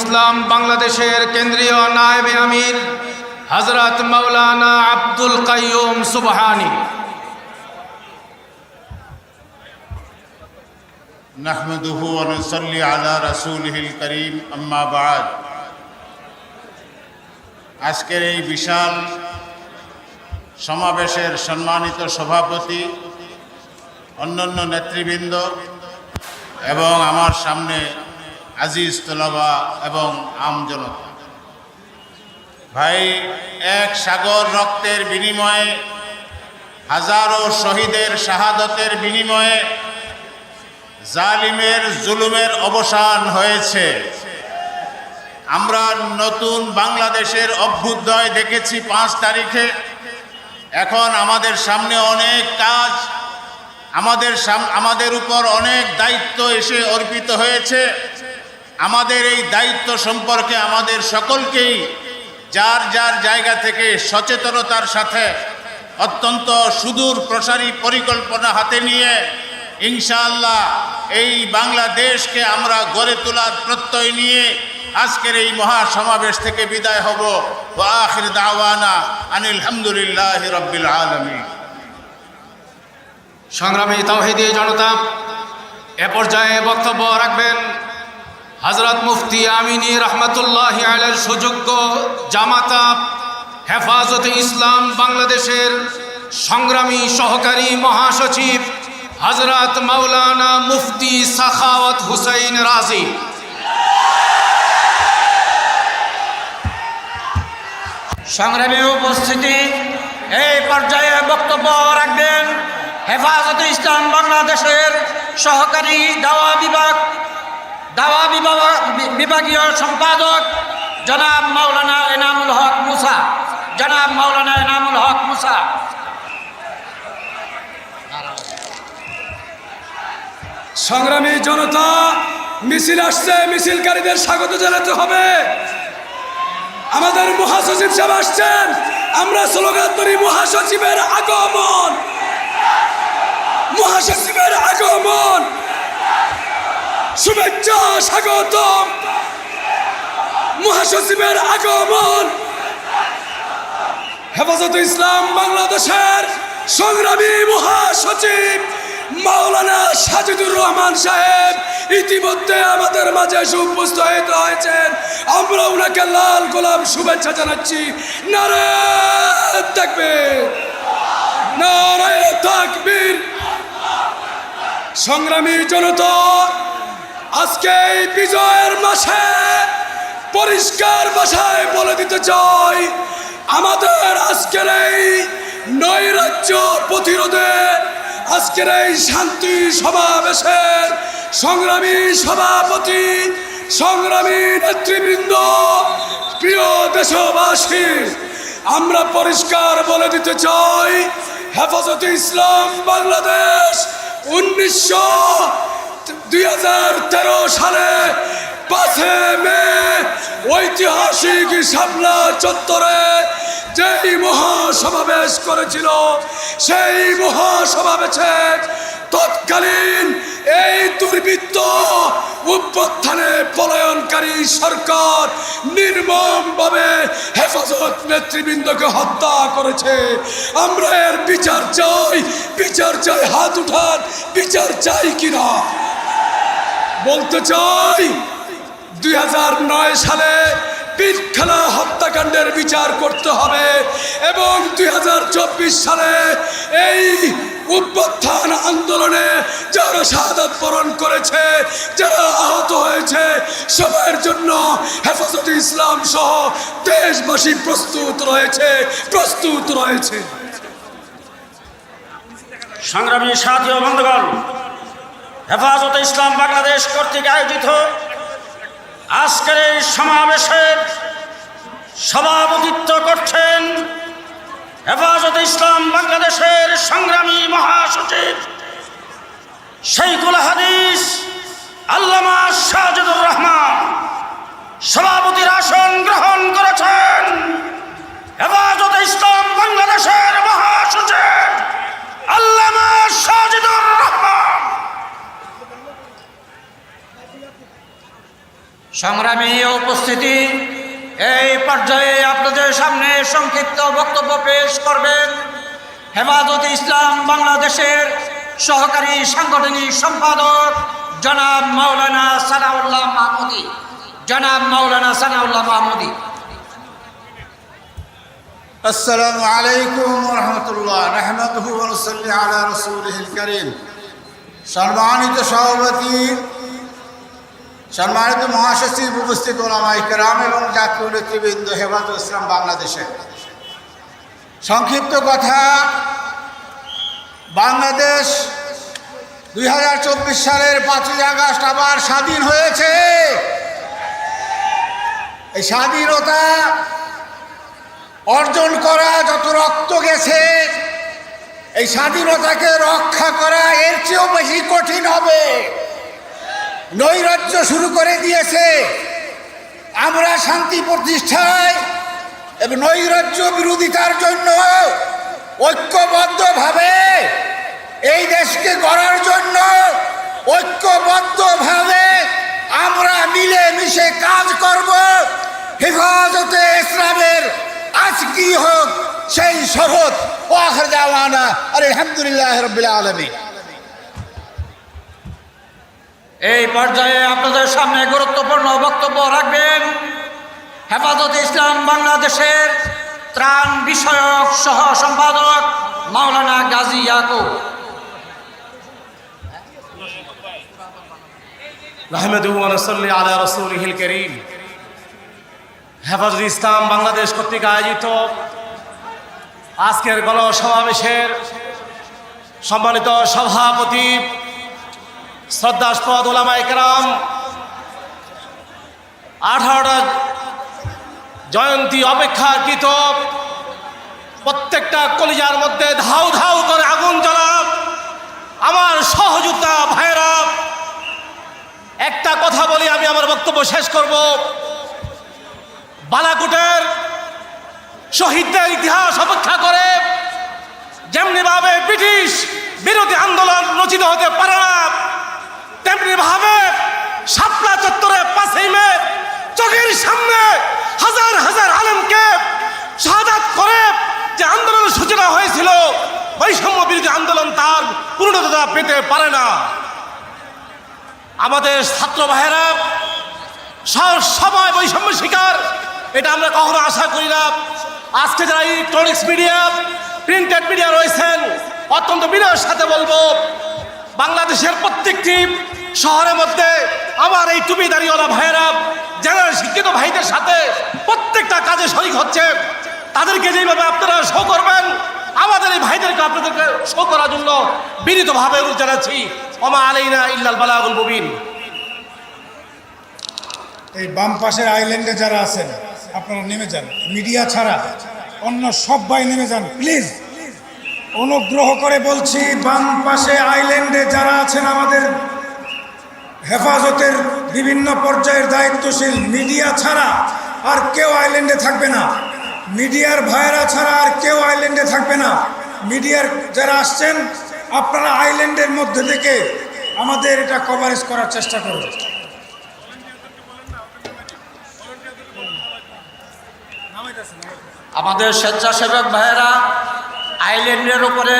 ইসলাম বাংলাদেশের কেন্দ্রীয় নায়েবে আমির হজরত মৌলানা আব্দুল কাইয়ুম সুবহানি نحمده ونصلي على رسوله الكريم أما بعد আজকের এই বিশাল সমাবেশের সম্মানিত সভাপতি অন্যান্য নেতৃবৃন্দ এবং আমার সামনে আজিজ, তোলাবা এবং আমজনতা ভাই, এক সাগর রক্তের বিনিময়ে, হাজারো শহীদের শাহাদতের বিনিময়ে জালিমের জুলুমের অবসান হয়েছে। আমরা নতুন বাংলাদেশের অভ্যুদয় দেখেছি পাঁচ তারিখে। এখন আমাদের সামনে অনেক কাজ, আমাদের আমাদের উপর অনেক দায়িত্ব এসে অর্পিত হয়েছে। আমাদের এই দায়িত্ব সম্পর্কে আমাদের সকলকেই যার যার জায়গা থেকে সচেতনতার সাথে অত্যন্ত সুদূর প্রসারী পরিকল্পনা হাতে নিয়ে ইনশাআল্লাহ এই বাংলাদেশকে আমরা গড়ে তোলার প্রত্যয় নিয়ে আজকের এই মহা সমাবেশ থেকে বিদায় হব। আখির দাওয়ানা আনিল হামদুলিল্লাহ রব্বিল আলমী সংগ্রামী তাওহিদি জনতা, এ পর্যায়ে বক্তব্য রাখবেন হজরত মুফতি আমিনী রহমতুল্লাহ আলের সুযোগ্য জামাতা হেফাজতে ইসলাম বাংলাদেশের সংগ্রামী সহকারী মহাসচিব হজরত মাওলানা মুফতি সাখাওয়াত হুসাইন রাজি। সংগ্রামী উপস্থিতি, এই পর্যায়ে বক্তব্য রাখবেন হেফাজতে ইসলাম বাংলাদেশের সহকারী দাওয়া বিভাগ দাওয়া বিভাগ বিভাগীয় সম্পাদক জনাব মাওলানা এনামুল হক মুসা। জনাব মাওলানা এনামুল হক মুসা। সংগ্রামী জনতা, মিছিল আসছে, মিছিলকারীদের স্বাগত জানাতে হবে। আমাদের মহাসচিব সাহেব আসছেন। আমরা স্লোগান ধরি, মহাসচিবের আগমন। মহাসচিবের আগমন। শুভেচ্ছা, স্বাগতম। মহাসচিবের আগমন। হেফাজত ইসলাম বাংলাদেশের সংগ্রামী মহাসচিব মাওলানা সাজিদুর রহমান সাহেব ইতিমধ্যে আমাদের মাঝে এসে উপস্থিত হয়েছেন। আমরা ওনাকে লাল গোলাপ শুভেচ্ছা জানাচ্ছি। নারে থাকবে নারায় তাকবীর। সংগ্রামী জনতা আজকে এই বিজয়ের মাসে পরিষ্কার ভাষায় বলে দিতে চাই, আমাদের আজকের এই নৈরাজ্য প্রতিরোধে আজকের এই শান্তি সমাবেশের সংগ্রামী সভাপতি, সংগ্রামী নেতৃবৃন্দ, প্রিয় দেশবাসী, আমরা পরিষ্কার বলে দিতে চাই, হেফাজতে ইসলাম বাংলাদেশ উনিশশো দুই হাজার তেরো সালে পাঁচে মে ঐতিহাসিক শাপলা চত্বরে যেই মহাসমাবেশ করেছিল, সেই মহাসমাবেশে তৎকালীন এই দুর্বৃত্ত উত্থানে পলায়নকারী সরকার নির্মমভাবে হেফাজত নেতৃবৃন্দকে হত্যা করেছে। আমরা এর বিচার চাই বিচার চাই হাত উঠান, বিচার চাই কিনা? বলতে চাই, দুই নয় সালে পিঠ খেলা হত্যাকাণ্ডের বিচার করতে হবে এবং দুই হাজার চব্বিশ সালে এই উত্থান আন্দোলনে যারা শাহাদাত বরণ করেছে, যারা আহত হয়েছে, সবার জন্য হেফাজত ইসলাম সহ দেশবাসী প্রস্তুত রয়েছে প্রস্তুত রয়েছে। সংগ্রামী সাথী বন্ধুগণ হেফাজতে ইসলাম বাংলাদেশ কর্তৃক আয়োজিত আজকের এই সমাবেশের সভাপতিত্ব করছেন হেফাজতে ইসলাম বাংলাদেশের সংগ্রামী মহাসচিব শেখুল হাদিস আল্লামা শাহজুদুর সংগ্রামী উপস্থিতি, এই পর্যায়ে আপনাদের সামনে সংক্ষিপ্ত বক্তব্য পেশ করবেন হেফাজত ইসলাম বাংলাদেশের সহকারী সাংগঠনিক সম্পাদক জনাব মাওলানা সানাউল্লাহ মাহমুদি। জনাব মাওলানা সানাউল্লাহ মাহমুদি। আসসালামু আলাইকুম রহমতুল্লাহ। রহমতুল্লাহ রসুল করিম। সম্মানিত সভাপতি সম্মানিত মহাসচিব, উপস্থিত ওলামাই কেরাম এবং জাতীয় নেতৃবৃন্দ, হেফাজত ইসলাম বাংলাদেশে সংক্ষিপ্ত কথা, বাংলাদেশ দুই হাজার চব্বিশ সালের পাঁচই আগস্ট আবার স্বাধীন হয়েছে। এই স্বাধীনতা অর্জন করা, যত রক্ত গেছে, এই স্বাধীনতাকে রক্ষা করা এর চেয়েও বেশি কঠিন হবে। নৈরাজ্য শুরু করে দিয়েছে। আমরা শান্তি প্রতিষ্ঠায় এবং নৈরাজ্য বিরোধিতার জন্য ঐক্যবদ্ধভাবে এই দেশকে গড়ার জন্য ঐক্যবদ্ধভাবে আমরা মিলে মিশে কাজ করব। হেফাজতে ইসলামের আজ কি হোক, সেই শপথ, ও আখর দাওয়ানা, আলহামদুলিল্লাহ রবিল আলমী এই পর্যায়ে আপনাদের সামনে গুরুত্বপূর্ণ বক্তব্য রাখবেন। হেফাজত ইসলাম বাংলাদেশের ত্রাণ বিষয়ক সহ সম্পাদক মাওলানা গাজী ইয়াকুব। আলা রসুলহিল করিম। হেফাজত ইসলাম বাংলাদেশ কর্তৃক আয়োজিত আজকের গণসমাবেশের সম্মানিত সভাপতি শ্রদ্ধাস্পদ ওলামাই কেরাম আঠারোটা জয়ন্তী অপেক্ষাকৃত প্রত্যেকটা কলিজার মধ্যে ধাউ ধাউ করে আগুন জ্বলা আমার সহযোদ্ধা ভাইরা একটা কথা বলি, আমি আমার বক্তব্য শেষ করব। বালাকোটের শহীদদের ইতিহাস অপেক্ষা করে যেমনি ভাবে ব্রিটিশ বিরোধী আন্দোলন রচিত হতে পারে না তেমনি ভাবে শাপলা চত্বরে পাশেই মে চোখের সামনে হাজার হাজার আলেমকে শাহাদাত করে যে আন্দোলনের সূচনা হয়েছিল, বৈষম্য বিরোধী আন্দোলন তার পূর্ণতা পেতে পারে না। আমাদের ছাত্র ভাইয়েরা সবাই বৈষম্য শিকার, এটা আমরা কখনো আশা করি না। আজকে যারা ইলেকট্রনিক্স মিডিয়া প্রিন্টেড মিডিয়া রয়েছেন, অত্যন্ত বিনয়ের সাথে বলব বাংলাদেশের প্রত্যেকটি শহরের মধ্যে আমার এই টুপিদারিওয়ালা ভাইয়েরা, যারা শিক্ষিত ভাইদের সাথে প্রত্যেকটা কাজে শরিক হচ্ছে, তাদেরকে যেভাবে আপনারা শো করবেন, আমাদের এই ভাইদেরকে আপনাদেরকে শো করার জন্য বিনীতভাবে অনুরোধ জানাচ্ছি। ওমা আলাইনা ইল্লাল বালাগুল মুবিন। এই বাম পাশের আইল্যান্ডে যারা আছেন, আপনারা নেমে যান। মিডিয়া ছাড়া অন্য সবাই নেমে যান, প্লিজ। অনুগ্রহ করে বলছি, বাম পাশে আইল্যান্ডে যারা আছেন আমাদের হেফাজতের বিভিন্ন পর্যায়ের দায়িত্বশীল মিডিয়া ছাড়া আর কেউ আইল্যান্ডে থাকবে না। মিডিয়ার ভাইয়েরা ছাড়া আর কেউ আইল্যান্ডে থাকবে না। মিডিয়ার যারা আসছেন, আপনারা আইল্যান্ডের মধ্যে থেকে আমাদের এটা কভারেজ করার চেষ্টা করুন। আমাদের স্বেচ্ছাসেবক ভাইয়েরা আইল্যান্ডের উপরে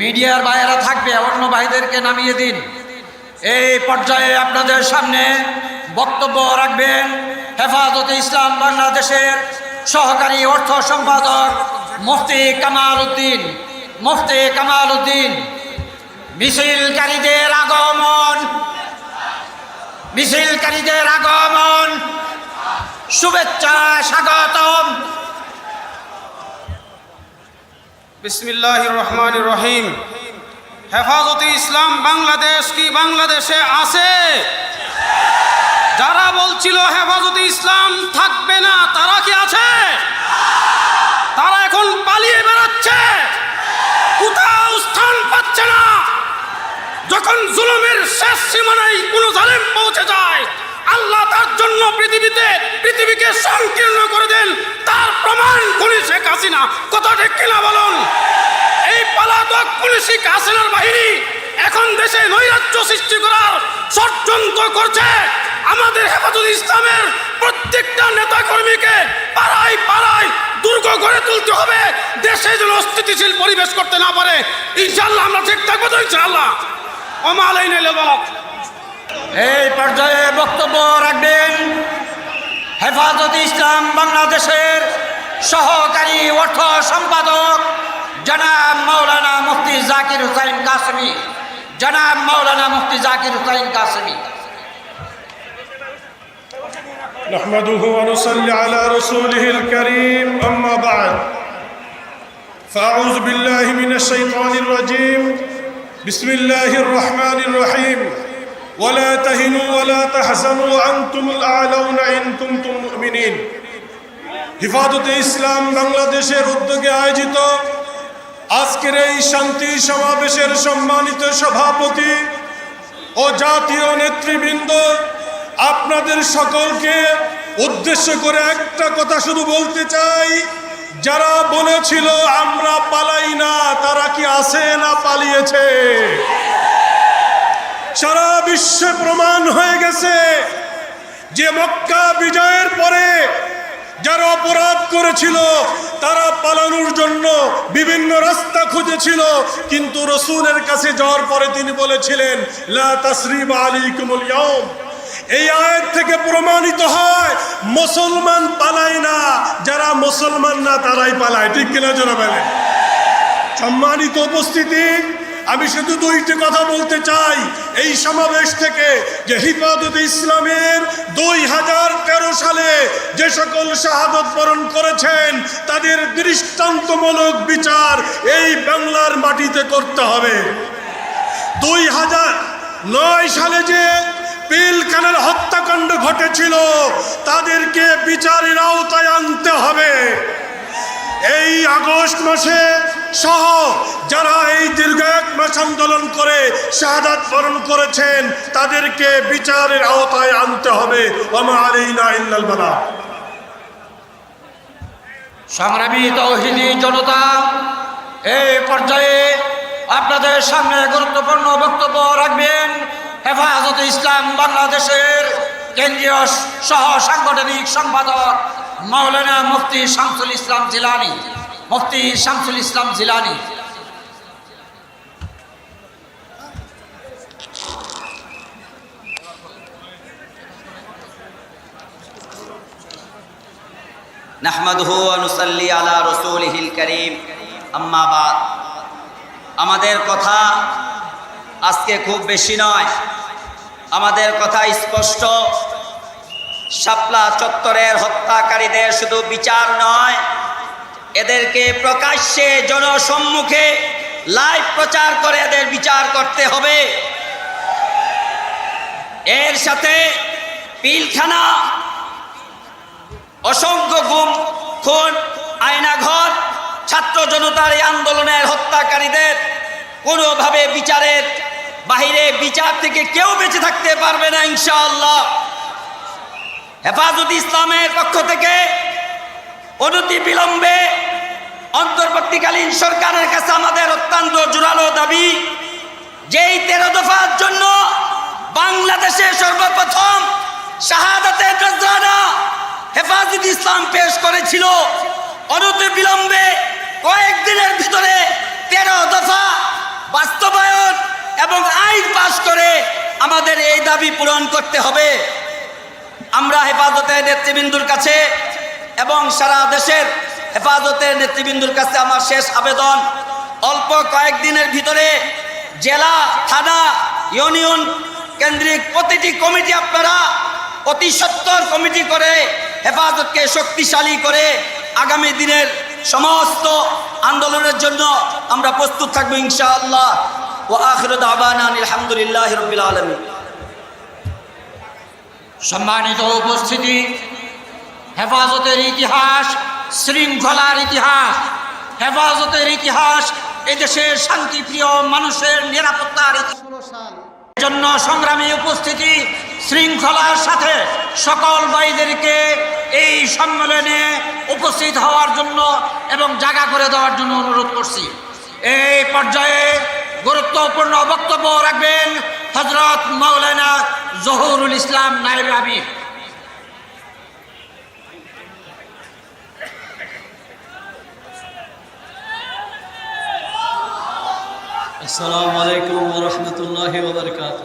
মিডিয়ার ভাইয়েরা থাকবে, অন্য ভাইদেরকে নামিয়ে দিন। এই পর্যায়ে আপনাদের সামনে বক্তব্য রাখবেন হেফাজতে ইসলাম বাংলাদেশের সহকারী অর্থ সম্পাদক মুফতি কামাল উদ্দিন। মুফতি কামাল উদ্দিন, মিছিলকারীদের আগমন। মিছিলকারীদের আগমন। শুভেচ্ছা স্বাগতম। বিসমিল্লাহ রহমান রহিম হেফাজতে ইসলাম বাংলাদেশ কি বাংলাদেশে আছে? যারা বলছিল হেফাজতে ইসলাম থাকবে না, তারা কি আছে? তারা এখন পালিয়ে বেড়াচ্ছে। কোথাও স্থান পাচ্ছে না। যখন জুলুমের শেষ সীমানায় কোনো জালেম পৌঁছে যায়, আল্লাহ তার জন্য পৃথিবীতে পৃথিবীকে সংকীর্ণ করে দেন। তার প্রমাণ খুনি শেখ হাসিনা। কথা ঠিক কিনা বলুন? শেখ হাসিনার বাহিনী এখন দেশে নৈরাজ্য সৃষ্টি করার ষড়যন্ত্র করছে। আমাদের হেফাজত ইসলামের প্রত্যেকটা নেতা কর্মীকে পাড়ায় পাড়ায় দুর্গ গড়ে তুলতে হবে। দেশে যেন অস্থিতিশীল পরিবেশ করতে না পারে। ইনশাল্লাহ আমরা ঠিক থাকব তো ইনশাল্লাহ অমালাই নেলে বলা এই পর্যায়ে বক্তব্য রাখবেন হেফাজত ইসলাম বাংলাদেশের সহকারী অর্থ সম্পাদক জনাব মাওলানা মুফতি জাকির হুসাইন কাসমি জনাব মাওলানা মুফতি জাকির হুসাইন কাসমি نحمده ونصلي على رسوله الكريم أما بعد فأعوذ بالله من الشيطان الرجيم بسم الله الرحمن الرحيم ولا تهنوا ولا تحزنوا وأنتم الأعلون إن كنتم مؤمنين হিফাজতে ইসলাম বাংলাদেশের উদ্যোগে আয়োজিত আজকের এই শান্তি সমাবেশের সম্মানিত সভাপতি ও জাতীয় নেতৃবৃন্দ, আপনাদের সকলকে উদ্দেশ্য করে একটা কথা শুধু বলতে চাই। যারা বলেছিল, আমরা পালাই না, তারা কি আছে না পালিয়েছে? সারা বিশ্বে প্রমাণ হয়ে গেছে যে মক্কা বিজয়ের পরে যারা অপরাধ করেছিল, তারা পালানোর জন্য বিভিন্ন রাস্তা খুঁজেছিল। কিন্তু রসুলের কাছে যাওয়ার পরে তিনি বলেছিলেন, লা তাসরিব আলাইকুমুল ইয়াউম। এই আয়ের থেকে প্রমাণিত হয়, মুসলমান পালায় না, যারা মুসলমান না তারাই পালায়। ঠিক কিনা বলেন সম্মানিত উপস্থিতি আমি শুধু দুইটি কথা বলতে চাই। এই সমাবেশ থেকে যে হিফাজত ইসলামের দুই হাজার তেরো সালে যে সকল শাহাদত বরণ করেছেন, তাদের দৃষ্টান্তমূলক বিচার এই বাংলার মাটিতে করতে হবে। দুই হাজার নয় সালে যে পিলখানার হত্যাকাণ্ড ঘটেছিল, তাদেরকে বিচারের আওতায় আনতে হবে। এই আগস্ট মাসে সহ যারা এই দীর্ঘ এক মাস আন্দোলন করে শাহাদাত বরণ করেছেন, তাদেরকে বিচারের আওতায় আনতে হবে। সংগ্রামী তৌহিদি জনতা, এই পর্যায়ে আপনাদের সামনে গুরুত্বপূর্ণ বক্তব্য রাখবেন হেফাজত ইসলাম বাংলাদেশের কেন্দ্রীয় সহ সাংগঠনিক সম্পাদক মাওলানা মুফতি শামসুল ইসলাম জিলানি। মুফতি শামসুল ইসলাম জিলানি। আলা করিম। আম্মাবাদ আমাদের কথা আজকে খুব বেশি নয়। আমাদের কথা স্পষ্ট। শাপলা চত্বরের হত্যাকারীদের শুধু বিচার নয় এদেরকে প্রকাশ্যে জনসম্মুখে লাইভ প্রচার করে এদের বিচার করতে হবে। এর সাথে পিলখানা, অসংখ্য গুম, খুন, আয়নাঘর, ছাত্র জনতার এই আন্দোলনের হত্যাকারীদের কোনোভাবে বিচারের বাহিরে বিচার থেকে কেউ বেঁচে থাকতে পারবে না, ইনশাআল্লাহ। হেফাজত ইসলামের পক্ষ থেকে অনতি বিলম্বে অন্তর্বর্তীকালীন সরকারের কাছে আমাদের অত্যন্ত জোরালো দাবি, যেই তেরো দফার জন্য বাংলাদেশে সর্বপ্রথম শাহাদাতের হেফাজত ইসলাম পেশ করেছিল। অনতি বিলম্বে কয়েকদিনের ভিতরে তেরো দফা বাস্তবায়ন এবং আইন পাশ করে আমাদের এই দাবি পূরণ করতে হবে। আমরা হেফাজতের নেতৃবৃন্দুর কাছে এবং সারা দেশের হেফাজতের নেতৃবৃন্দুর কাছে আমার শেষ আবেদন। অল্প কয়েকদিনের ভিতরে জেলা, থানা, ইউনিয়ন কেন্দ্রিক প্রতিটি কমিটি আপনারা অতি সত্তর কমিটি করে হেফাজতকে শক্তিশালী করে আগামী দিনের সমস্ত আন্দোলনের জন্য আমরা প্রস্তুত থাকব ইনশাআল্লাহ। ও আখির আলহামদুলিল্লাহ রবিল আলমী সম্মানিত উপস্থিতি, হেফাজতের ইতিহাস শৃঙ্খলার ইতিহাস, হেফাজতের ইতিহাস, এদেশের শান্তিপ্রিয় মানুষের নিরাপত্তার জন্য সংগ্রামী উপস্থিতি শৃঙ্খলার সাথে সকল ভাইদেরকে এই সম্মেলনে উপস্থিত হওয়ার জন্য এবং জায়গা করে দেওয়ার জন্য অনুরোধ করছি। এই পর্যায়ে গুরুত্বপূর্ণ বক্তব্য রাখবেন হজরত মৌলানা জহুরুল ইসলাম নাইব আবির আসসালামু আলাইকুম রহমতুল্লাহি ওবরকাত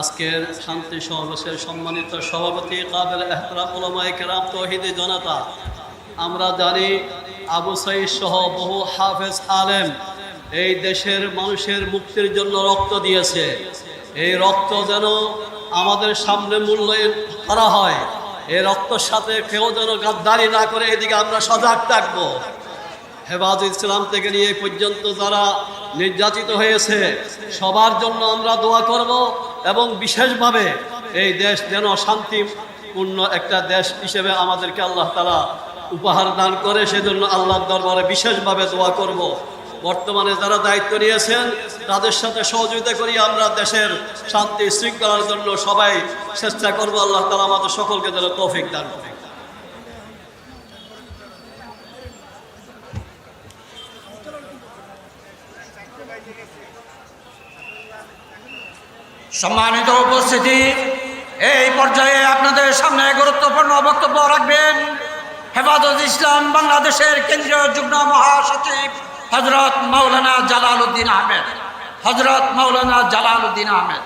আজকের শান্তি সমাবেশের সম্মানিত সভাপতি কাবেল এহতরাম ওলামাই কেরাম তহিদি জনতা, আমরা জানি আবু সাইদ সহ বহু হাফেজ আলেম এই দেশের মানুষের মুক্তির জন্য রক্ত দিয়েছে। এই রক্ত যেন আমাদের সামনে মূল্যায়ন করা হয়, এই রক্তের সাথে কেউ যেন গাদ্দারি না করে এদিকে আমরা সজাগ থাকব। হেফাজ ইসলাম থেকে নিয়ে পর্যন্ত যারা নির্যাতিত হয়েছে, সবার জন্য আমরা দোয়া করব এবং বিশেষভাবে এই দেশ যেন শান্তিপূর্ণ একটা দেশ হিসেবে আমাদেরকে আল্লাহ তালা উপহার দান করে, সেজন্য আল্লাহর দরবারে বিশেষভাবে দোয়া করব। বর্তমানে যারা দায়িত্ব নিয়েছেন, তাদের সাথে সহযোগিতা করি, আমরা দেশের শান্তি শৃঙ্খলার জন্য সবাই চেষ্টা করব, আল্লাহ তালা আমাদের সকলকে যেন তৌফিক দান করে সম্মানিত উপস্থিতি, এই পর্যায়ে আপনাদের সামনে গুরুত্বপূর্ণ বক্তব্য রাখবেন হেফাজত ইসলাম বাংলাদেশের কেন্দ্রীয় যুগ্ম মহাসচিব হজরত মৌলানা জালাল উদ্দিন আহমেদ। হজরত মৌলানা জালাল উদ্দিন আহমেদ।